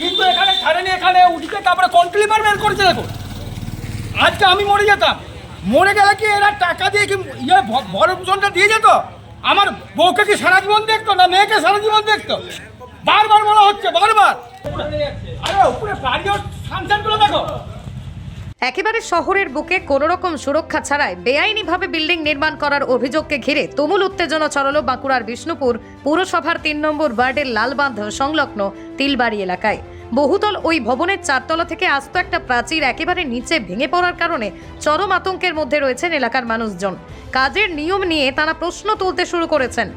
কিন্তু এখানে ছাড়েনি, এখানে উঠিতে তারপরে কন্ট্রিবার বের করেছে দেখো আজকে আমি মরে যেতাম। মরে গেলে কি এরা টাকা দিয়ে কি ইয়ে ভরণপোষণটা দিয়ে যেত? আমার বউকে কি সারা জীবন দেখতো না মেয়েকে সারা জীবন দেখতো? বারবার বলা হচ্ছে, বারবার। আরে উপরে বাড়িও সানসানগুলো দেখো। একেবারে শহরের বুকে কোনো রকম সুরক্ষা ছাড়াই বেআইনিভাবে বিল্ডিং নির্মাণ করার অভিযোগকে ঘিরে তুমুল উত্তেজনা ছড়ালো বাঁকুড়ার বিষ্ণুপুর পুরসভার তিন নম্বর ওয়ার্ডের লালবাঁধ সংলগ্ন তিলবাড়ি এলাকায়। বহুতল ওই ভবনের চারতলা থেকে আস্ত একটা প্রাচীর একেবারে নিচে ভেঙে পড়ার কারণে চরম আতঙ্কের মধ্যে রয়েছেন এলাকার মানুষজন। কাজের নিয়ম নিয়ে তারা প্রশ্ন তুলতে শুরু করেছেন।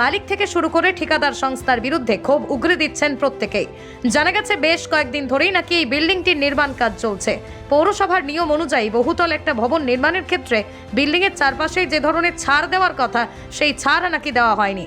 মালিক থেকে শুরু করে ঠিকাদার সংস্থার বিরুদ্ধে ক্ষোভ উগরে দিচ্ছেন প্রত্যেকেই। জানা গেছে, বেশ কয়েকদিন ধরেই নাকি এই বিল্ডিংটির নির্মাণ কাজ চলছে। পৌরসভার নিয়ম অনুযায়ী বহুতল একটা ভবন নির্মাণের ক্ষেত্রে বিল্ডিংয়ের চারপাশে যে ধরনের ছাড় দেওয়ার কথা, সেই ছাড় নাকি দেওয়া হয়নি।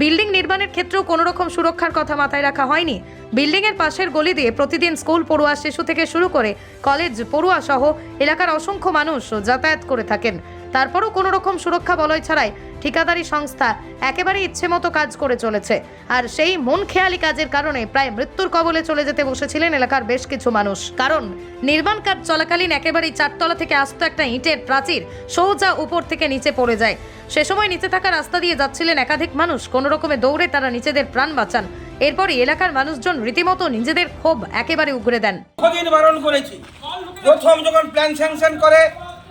বিল্ডিং নির্মাণের ক্ষেত্রেও কোনো রকম সুরক্ষার কথা মাথায় রাখা হয়নি। বিল্ডিংয়ের পাশের গলি দিয়ে প্রতিদিন স্কুল পড়ুয়া শিশু থেকে শুরু করে কলেজ পড়ুয়া সহ এলাকার অসংখ্য মানুষ যাতায়াত করে থাকেন। তারপরও কোনো রকম সুরক্ষা বলয় ছাড়াই ঠিকাদারি সংস্থা একেবারে ইচ্ছে মতো কাজ করে চলেছে। আর সেই মন খেয়ালি কাজের কারণে প্রায় মৃত্যুর কবলে চলে যেতে বসেছিলেন এলাকার বেশ কিছু মানুষ। কারণ নির্মাণ কাজ চলাকালীন একেবারেই চারতলা থেকে আস্ত একটা ইটের প্রাচীর সোজা উপর থেকে নিচে পড়ে যায়। সে সময় নিচে থাকা রাস্তা দিয়ে যাচ্ছিলেন একাধিক মানুষ। কোনো রকমে দৌড়ে তারা নিজেদের প্রাণ বাঁচান। এরপরই এলাকার মানুষজন রীতিমতো নিজেদের ক্ষোভ একেবারে উগরে দেন। কদিন বারণ করেছি? প্রথম যখন প্ল্যান স্যাংশন করে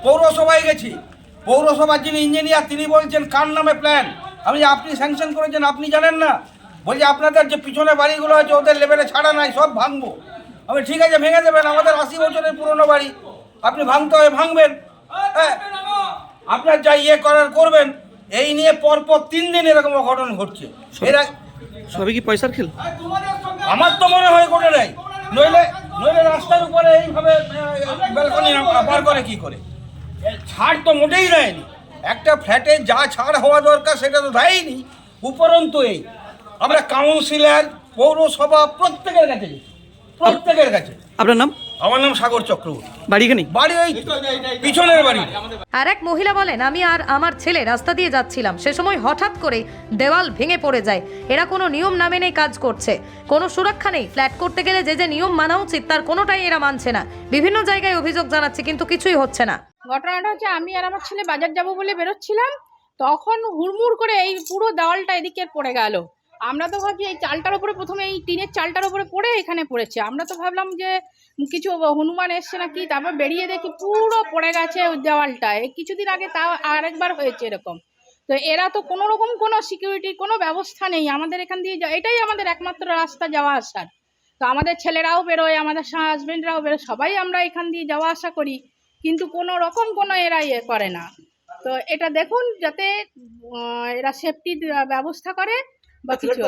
পৌরসভায় গেছি। পৌরসভার যিনি ইঞ্জিনিয়ার তিনি বলছেন কার নামে প্ল্যান আমি যে আপনি স্যাংশন করেছেন আপনি জানেন না? বলছি আপনাদের যে পিছনে বাড়িগুলো আছে ওদের লেভেলে ছাড়া নাই সব ভাঙবো। আমি ঠিক আছে ভেঙে দেবেন আমাদের আশি বছরের পুরনো বাড়ি। আপনি ভাঙতে হবে ভাঙবেন। হ্যাঁ আপনার যা ইয়ে করার করবেন এই নিয়ে পরপর তিন দিন এরকম অঘটন ঘটছে। এরা সবই কি পয়সার খেল? আমার তো মনে হয় করে নাই। নইলে নইলে রাস্তার উপরে এইভাবে ব্যালকনি পার করে কি করে? ছাড় তো মোটেই দেয়নি একটা ফ্ল্যাটে যা ছাড় হওয়া দরকার সেটা তো দেয়নি। উপরন্তু এই আমরা কাউন্সিলর পৌরসভা প্রত্যেকের কাছে প্রত্যেকের কাছে। আপনার নাম? আমার নাম সাগর চক্রবর্তী। বাড়ি এখানে বাড়ি ওই পিছনের বাড়ি। আর এক মহিলা বলেন আমি আর আমার ছেলে রাস্তা দিয়ে যাচ্ছিলাম। সে সময় হঠাৎ করে দেওয়াল ভেঙে পড়ে যায়। এরা কোনো নিয়ম না মেনেই কাজ করছে। কোনো সুরক্ষা নেই। ফ্ল্যাট করতে গেলে যে যে নিয়ম মানা উচিত তার কোনোটাই এরা মানছে না। বিভিন্ন জায়গায় অভিযোগ জানাচ্ছে কিন্তু কিছুই হচ্ছে না। ঘটনাটা হচ্ছে আমি আর আমার ছেলে বাজার যাব বলে বেরোচ্ছিলাম। তখন হুড়মুড় করে এই পুরো দেওয়ালটা এদিকে পড়ে গেল। আমরা তো ভাবছি এই চালটার উপরে প্রথমে এই টিনের চালটার উপরে পড়ে এখানে পড়েছে। আমরা তো ভাবলাম যে কিছু হনুমান এসছে নাকি, তারপর বেরিয়ে দেখি পুরো পড়ে গেছে ওই দেওয়ালটা এই কিছুদিন আগে তাও আরেকবার হয়েছে এরকম। তো এরা তো কোনো রকম কোনো সিকিউরিটি কোনো ব্যবস্থা নেই। আমাদের এখান দিয়ে এটাই আমাদের একমাত্র রাস্তা যাওয়া আসার। তো আমাদের ছেলেরাও বেরোয়, আমাদের হাজবেন্ডরাও বেরোয়। সবাই আমরা এখান দিয়ে যাওয়া আসা করি। কিন্তু কোনো রকম কোনো এরা ইয়ে করে না। তো এটা দেখুন যাতে এরা সেফটির ব্যবস্থা করে। বা কিছু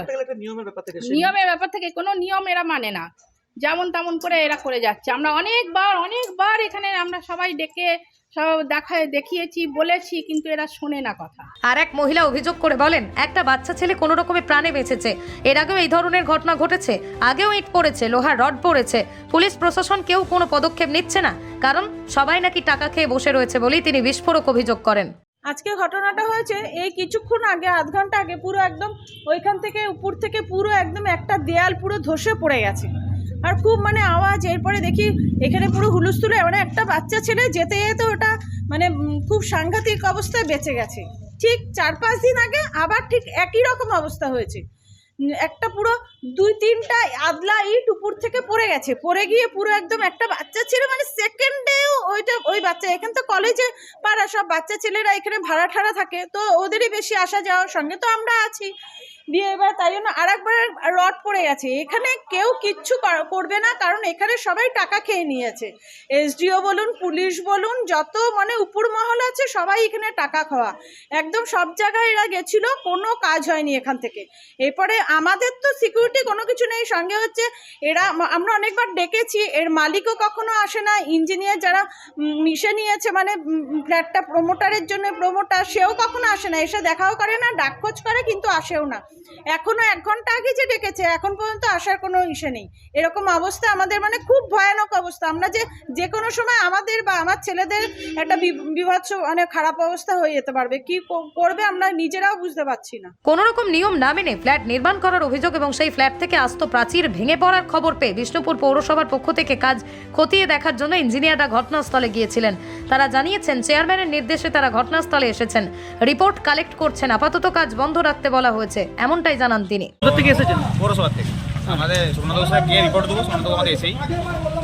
নিয়মের ব্যাপার থেকে নিয়মের ব্যাপার থেকে কোনো নিয়ম এরা মানে না। যেমন তেমন করে এরা করে যাচ্ছে। আমরা অনেকবার অনেকবার এখানে আমরা সবাই ডেকে সব দেখায় দেখিয়েছি বলেছি কিন্তু এরা শোনে না কথা। আর এক মহিলা অভিযোগ করে বলেন একটা বাচ্চা ছেলে কোনো রকমে প্রাণে বেঁচেছে। এর আগেও এই ধরনের ঘটনা ঘটেছে। আগেও ইট পড়েছে লোহার রড পড়েছে। পুলিশ প্রশাসন কেউ কোনো পদক্ষেপ নিচ্ছে না। কারণ সবাই নাকি টাকা খেয়ে বসে রয়েছে বলেই তিনি বিস্ফোরক অভিযোগ করেন। আজকে ঘটনাটা হয়েছে, এই কিছুক্ষণ আগে, আধ ঘণ্টা আগে পুরো একদম ওইখান থেকে উপর থেকে পুরো একদম একটা দেয়াল পুরো ধসে পড়ে গেছে। আর খুব মানে আওয়াজ, এরপরে দেখি এখানে পুরো হুলুস্থুলে মানে একটা বাচ্চা ছেলে যেতে যেতে ওটা মানে খুব সাংঘাতিক অবস্থায় বেঁচে গেছে। ঠিক চার পাঁচ দিন আগে আবার ঠিক একই রকম অবস্থা হয়েছে। একটা পুরো দুই তিনটা আদলা ইট উপর থেকে পড়ে গেছে। পড়ে গিয়ে পুরো একদম একটা বাচ্চা ছেলে মানে ওই বাচ্চা, এখান তো কলেজে পাড়া সব বাচ্চা ছেলেরা এখানে ভাড়া ঠাড়া থাকে, তো ওদেরই বেশি আসা যাওয়ার সঙ্গে তো আমরা আছি। দিয়ে এবার তাই জন্য আর একবার রড পড়ে গেছে। এখানে কেউ কিচ্ছু করবে না, কারণ এখানে সবাই টাকা খেয়ে নিয়েছে। এসডিও বলুন, পুলিশ বলুন, যত মানে উপর মহল আছে, সবাই এখানে টাকা খাওয়া। একদম সব জায়গায় এরা গেছিল, কোনো কাজ হয়নি এখান থেকে। এরপরে আমাদের তো সিকিউরিটি কোনো কিছু নেই, সঙ্গে হচ্ছে এরা আমরা অনেকবার ডেকেছি, এর মালিকও কখনো আসে না ইঞ্জিনিয়ার যারা মিশে নিয়েছে মানে ফ্ল্যাটটা প্রমোটারের জন্য প্রমোটার সেও কখনো আসে না, এসে দেখাও করে না, ডাকখোঁজ করে, কিন্তু আসেও না। এখনও এক ঘণ্টা আগে যে ডেকেছে, এখন পর্যন্ত আসার কোনো ইসে নেই। এরকম অবস্থা আমাদের মানে খুব ভয়ানক অবস্থা। আমরা যে যে কোনো সময় আমাদের বা আমার ছেলেদের একটা বিভৎস মানে খারাপ অবস্থা হয়ে যেতে পারবে। কি করবে আমরা নিজেরাও বুঝতে পারছি না। কোনো রকম নিয়ম না মেনে ফ্ল্যাট নির্মাণ করার অভিযোগ এবং সেই ফ্ল্যাট থেকে আস্ত প্রাচীর ভেঙে পড়ার খবর পেয়ে বিষ্ণুপুর পৌরসভার পক্ষ থেকে কাজ খতিয়ে দেখার জন্য ইঞ্জিনিয়াররা ঘটনাস্থলে গিয়েছিলেন। তারা জানিয়েছেন, চেয়ারম্যানের নির্দেশে তারা ঘটনাস্থলে এসেছেন। রিপোর্ট কালেক্ট করছেন। আপাতত কাজ বন্ধ রাখতে বলা হয়েছে। এমনটাই জানান তিনি। থেকে এসেছেন? পৌরসভার থেকে। আমাদের সাহেব গিয়ে রিপোর্ট দেবো আমাদের এসেই।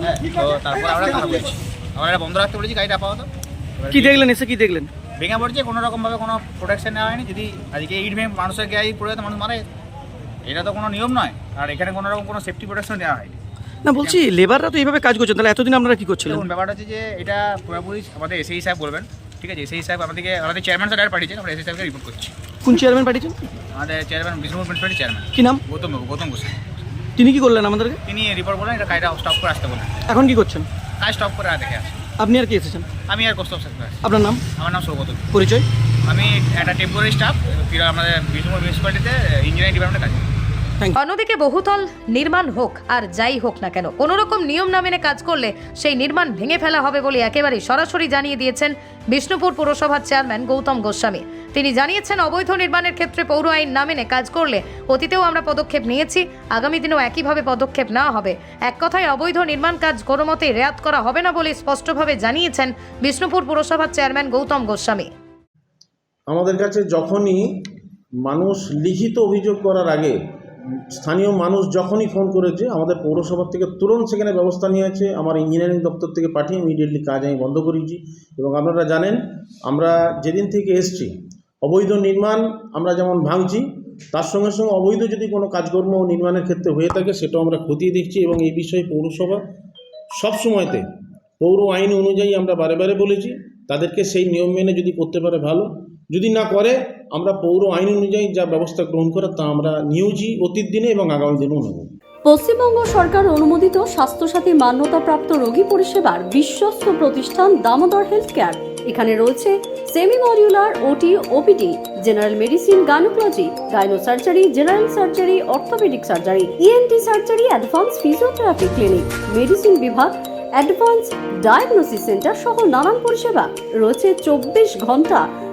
হ্যাঁ তো তারপর আমরা খারাপ করেছি আমরা এটা বন্ধ রাখতে বলেছি গাড়িটা আপাতত। কি দেখলেন এসে কি দেখলেন? ভেঙে পড়ছে কোনো রকমভাবে কোনো প্রোটেকশন নেওয়া হয়নি। যদি আজকে ইট ভেঙে মানুষের গায়ে পড়ে যেত মানুষ মারা। এটা তো কোনো নিয়ম নয়। আর এখানে কোনো রকম কোনো সেফটি প্রোটেকশন নেওয়া হয়নি। না বলছি লেবাররা তো এইভাবে কাজ করছেন। তাহলে এতদিন আপনারা কি করছিলেন? দেখুন ব্যাপারটা হচ্ছে যে এটা পুরোপুরি আমাদের এসএই সাহেব বলবেন ঠিক আছে? এসএই সাহেব আমাদেরকে আমাদের চেয়ারম্যান স্যার পাঠিয়েছেন আমরা এসএই সাহেবকে রিপোর্ট করছি। কোন চেয়ারম্যান পাঠিয়েছেন আমাদের চেয়ারম্যান বিষ্ণুপুর পাঠিয়ে চেয়ারম্যান কি নাম? গৌতম বাবু গৌতম ঘোষ। তিনি কি করলেন আমাদেরকে? তিনি রিপোর্ট বলেন এটা কাজটা স্টপ করে আসতে বলেন এখন কি করছেন? কাজ স্টপ করে আর দেখে আসছেন আপনি আর কি এসেছেন? আমি আর কষ্ট আপনার নাম? আমার নাম সৌগত। পরিচয়? আমি একটা টেম্পোরারি স্টাফ আমাদের বিষ্ণুপুর মিউনিসিপ্যালিটিতে ইঞ্জিনিয়ারিং ডিপার্টমেন্টে কাজ করি। অন্যদিকে বহুতল নির্মাণ হোক আর যাই হোক না কেন কোনো রকম নিয়ম না মেনে কাজ করলে সেই নির্মাণ ভেঙে ফেলা হবে বলে একেবারে সরাসরি জানিয়ে দিয়েছেন বিষ্ণুপুর পুরসভার চেয়ারম্যান গৌতম গোস্বামী। তিনি জানিয়েছেন অবৈধ নির্মাণের ক্ষেত্রে পৌর আইন না মেনে কাজ করলে অতীতেও আমরা পদক্ষেপ নিয়েছি আগামী দিনেও একইভাবে পদক্ষেপ নেওয়া হবে। এক কথায় অবৈধ নির্মাণ কাজ কোনো মতেই রেয়াত করা হবে না বলে স্পষ্টভাবে জানিয়েছেন বিষ্ণুপুর পুরসভার চেয়ারম্যান গৌতম গোস্বামী। আমাদের কাছে যখনই মানুষ লিখিত অভিযোগ করার আগে স্থানীয় মানুষ যখনই ফোন করেছে, আমাদের পৌরসভার থেকে তুরন্ত সেখানে ব্যবস্থা নিয়েছে, আমার ইঞ্জিনিয়ারিং দপ্তর থেকে পাঠিয়ে ইমিডিয়েটলি কাজ আমি বন্ধ করেছি। এবং আপনারা জানেন, আমরা যেদিন থেকে এসছি, অবৈধ নির্মাণ আমরা যেমন ভাঙছি, তার সঙ্গে সঙ্গে অবৈধ যদি কোনো কাজকর্ম নির্মাণের ক্ষেত্রে হয়ে থাকে, সেটাও আমরা খতিয়ে দেখছি এবং এই বিষয়ে পৌরসভা সব সময়তে পৌর আইন অনুযায়ী আমরা বারে বারে বলেছি, তাদেরকে সেই নিয়ম মেনে যদি করতে পারে ভালো যদি না করে, আমরা পৌর আইন অনুযায়ী যা ব্যবস্থা গ্রহণ করার তা আমরা নিয়েছি অতীত দিনে এবং আগামী দিনেও নেব। পশ্চিমবঙ্গ সরকার অনুমোদিত স্বাস্থ্যসাথী মান্যতাপ্রাপ্ত রোগী পরিষেবার বিশ্বস্ত প্রতিষ্ঠান দামোদর হেলথ কেয়ার এখানে রয়েছে semi modular OT, OPD, general medicine gynaecology gynae surgery general surgery, orthopaedic surgery ENT surgery advance physiotherapy clinic, medicine বিভাগ অ্যাডভান্স ডায়াগনোসিস সেন্টার সহ নানান পরিষেবা। রয়েছে চব্বিশ ঘণ্টা